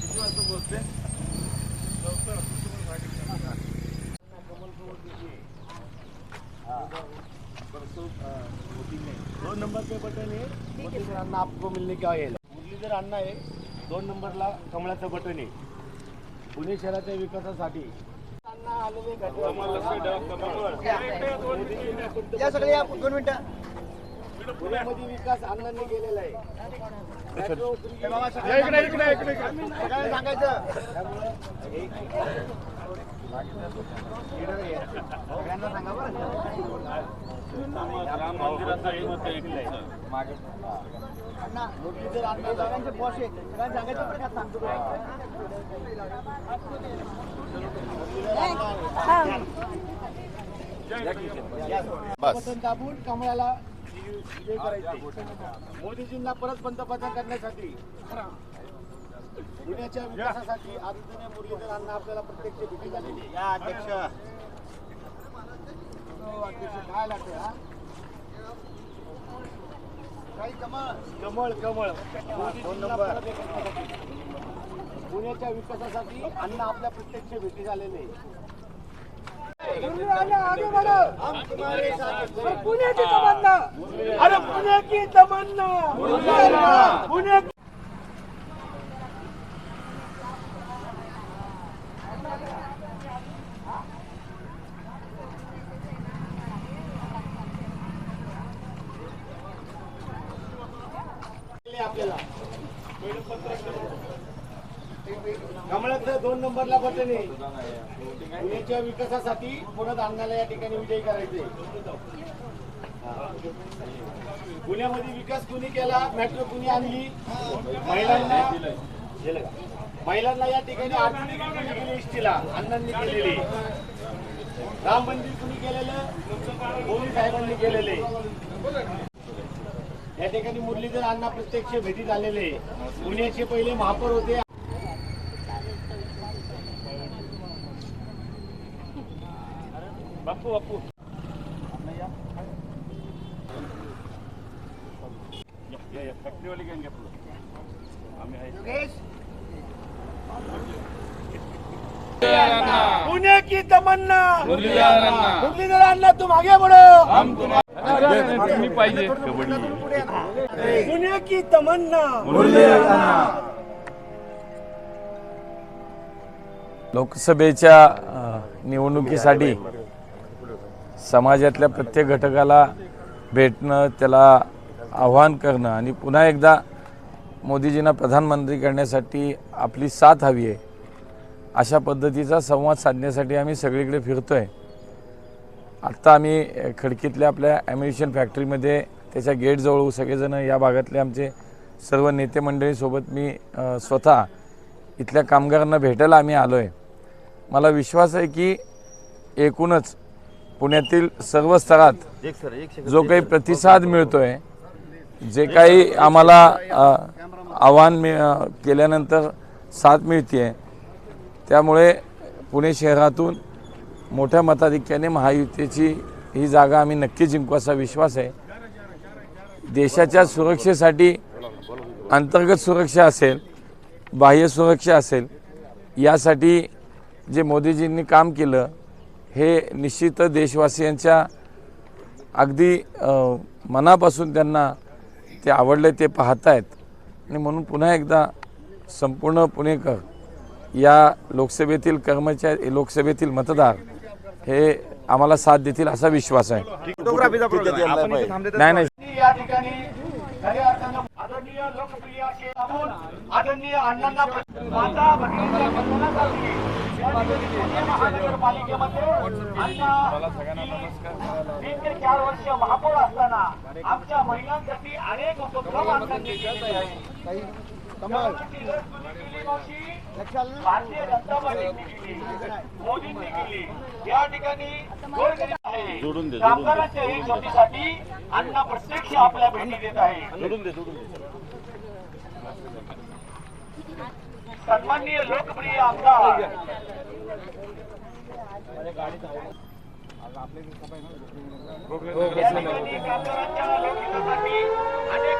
किती वाजता पोहोचते? दोन नंबर पे बटन आहे. मुरलीधर अण्णा आपको मिलने क्या येईल मुरलीधर अण्णा आहे. दोन नंबरला कमळाचं बटन आहे. पुणे शहराच्या विकासासाठी. आलेले या सगळे या दोन मिनिटं पुण्यामध्ये विकास अण्णांनी केलेला आहे. मेट्रो दाबून कमळाला विजय करायचे. मोदीजींना परत पंतप्रधान करण्यासाठी. पुण्याच्या विकासासाठी आदित्य मुरलीधर अण्णा आपल्याला प्रत्यक्ष भेटी झालेली या अध्यक्ष. अध्यक्ष काय लागते हा? काही कमळ? कमळ कमळ. मोदीजींना परत. पुण्याच्या विकासासाठी अण्णा आपल्या प्रत्यक्ष भेटी झालेले हम तुम्हारे साथ. पुणे की तमन्ना. अरे पुणे की तमन्ना पुणे आपल्याला. कमळाचं दोन नंबरला बटन आहे. पुण्याच्या विकासासाठी पुण्यात अण्णाला या ठिकाणी विजयी करायचे. पुण्यामध्ये विकास कुणी केला? मेट्रो कुणी आणली? महिलांना. महिलांना या ठिकाणी आर्थिक केली एसटीला. अण्णांनी केलेली. राम मंदिर कुणी केलेलं? मोदी साहेबांनी केलेले. या ठिकाणी मुरलीधर अण्णा प्रत्यक्ष भेटीत आलेले. पुण्याचे पहिले महापौर होते. फॅक्टरीवाले घेऊन घ्या. आम्ही पुणे की तमन्ना. मुरलीधर अन्ना तुम आगे बढ़ो पुणे की तमन्ना. लोकसभेच्या निवडणुकीसाठी समाजातल्या प्रत्येक घटकाला भेटणं त्याला आव्हान करणं आणि पुन्हा एकदा मोदीजींना प्रधानमंत्री करण्यासाठी आपली साथ हवी आहे. अशा पद्धतीचा संवाद साधण्यासाठी आम्ही सगळीकडे फिरतो आहे आत्ता आम्ही खडकीतल्या आपल्या ॲम्युनिशन फॅक्टरीमध्ये त्याच्या गेटजवळ सगळेजणं या भागातले आमचे सर्व नेते मंडळीसोबत मी स्वतः इथल्या कामगारांना भेटायला आम्ही आलो आहे मला विश्वास आहे की एकूणच पुण्यातील सर्व स्तरात जो काही प्रतिसाद मिळतोय जे काही आम्हाला आव्हान मिळ केल्यानंतर साथ मिळते त्यामुळे पुणे शहरातून मोठ्या मताधिक्याने महायुतीची ही जागा आम्ही नक्की जिंकू असा विश्वास आहे. देशाच्या सुरक्षेसाठी अंतर्गत सुरक्षा असेल बाह्य सुरक्षा असेल यासाठी जे मोदीजींनी काम केलं हे निश्चित देशवासियांच्या अगदी मनापासून त्यांना ते आवडले ते पाहतायत. आणि म्हणून पुन्हा एकदा संपूर्ण पुणेकर या लोकसभेतील कर्मचारी लोकसभेतील मतदार हे आम्हाला साथ देतील असा विश्वास आहे. नाही नाही. या ठिकाणी खऱ्या अर्थानं आदरणीय लोकप्रिय महानगरपालिकेमध्ये अण्णा तीन ते चार वर्ष महापौर असताना आमच्या महिलांसाठी अनेक उपक्रम भारतीय जनता पार्टीने केली मोदींनी केली या ठिकाणी आहे कामगारांच्या हितोसाठी अण्णा प्रत्यक्ष आपल्या भेटी देत आहे सन्माननीय लोकप्रिय आमदार. कामगारांच्या लोकहितासाठी अनेक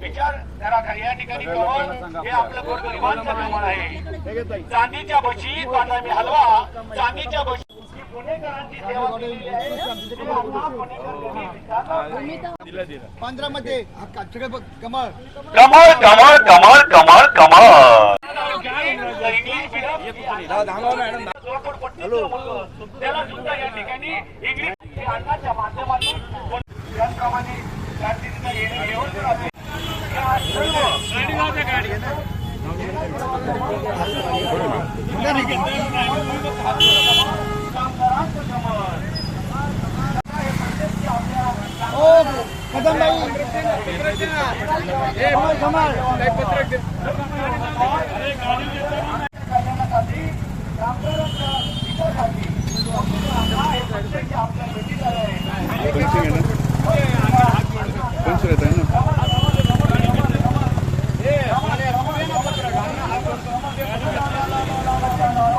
विचार करा खरी या ठिकाणी कमळ हे आपलं गोरगरिबांचं कमळ आहे. चांदीच्या बशीत बांधामी हलवा. चांदीच्या विचारलं. पंधरा मध्ये हा कमळ कमळ कमळ कमळ कमळ कमळ त्याला सुद्धा या ठिकाणी इंग्लिश अण्णाच्या माध्यमातून सर्व कामगारांचं कमळ ओ कदमबाई कमळ कमळ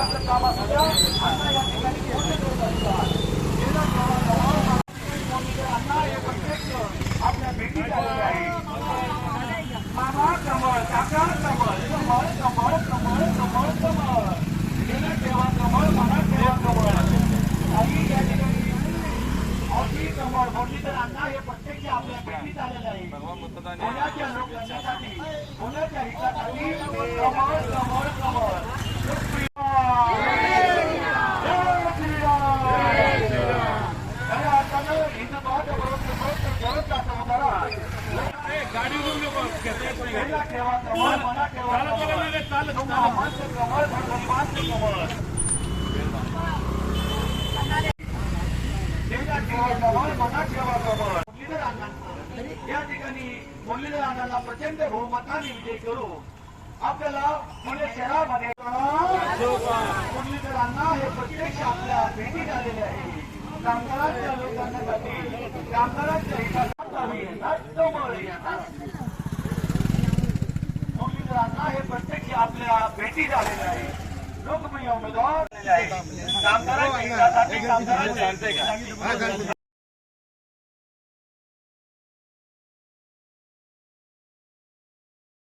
करण्यासाठी कामगारांच्या हितासाठी अण्णा हे प्रत्यक्ष आपल्या भेटीला आहे आपल्या भेटीला आलेले आहे मामा कमळ काका कमळ कमळ कमळ कमळ कमळ कमळ गेलं ठेवा कमळ मला ठेवा कमळ काही या ठिकाणी अगदी कमळ मुरलीधर अण्णा हे प्रत्यक्ष आपल्या भेटीत आलेले आहे पुण्याच्या लोकशाहीसाठी पुण्याच्या हितासाठी कमळ कमळ कमळ जय श्रीराम. खऱ्या अर्थानं हिंदुत्वाच्या बरोबर जगत जातं उतारा. गेला ठेवा कमळ, मना ठेवा कमळ. तुम्हामाचं कमळ, भगवानचं कमळ. गेला ठेवा कमळ, मना ठेवा कमळ. मुरलीधर अण्णांना या ठिकाणी मुरलीधर अण्णांना प्रचंड बहुमताने विजय करू आपल्याला पुणे शहरामध्ये मुरलीधर अण्णा हे प्रत्यक्ष आपल्या भेटीत आलेले आहे कामगारांच्या लोकांसाठी कामगारांच्या हितासाठी अण्णा हे प्रत्यक्ष आपल्या भेटीत आलेले आहे लोकप्रिय उमेदवार हितासाठी कामगारांच्या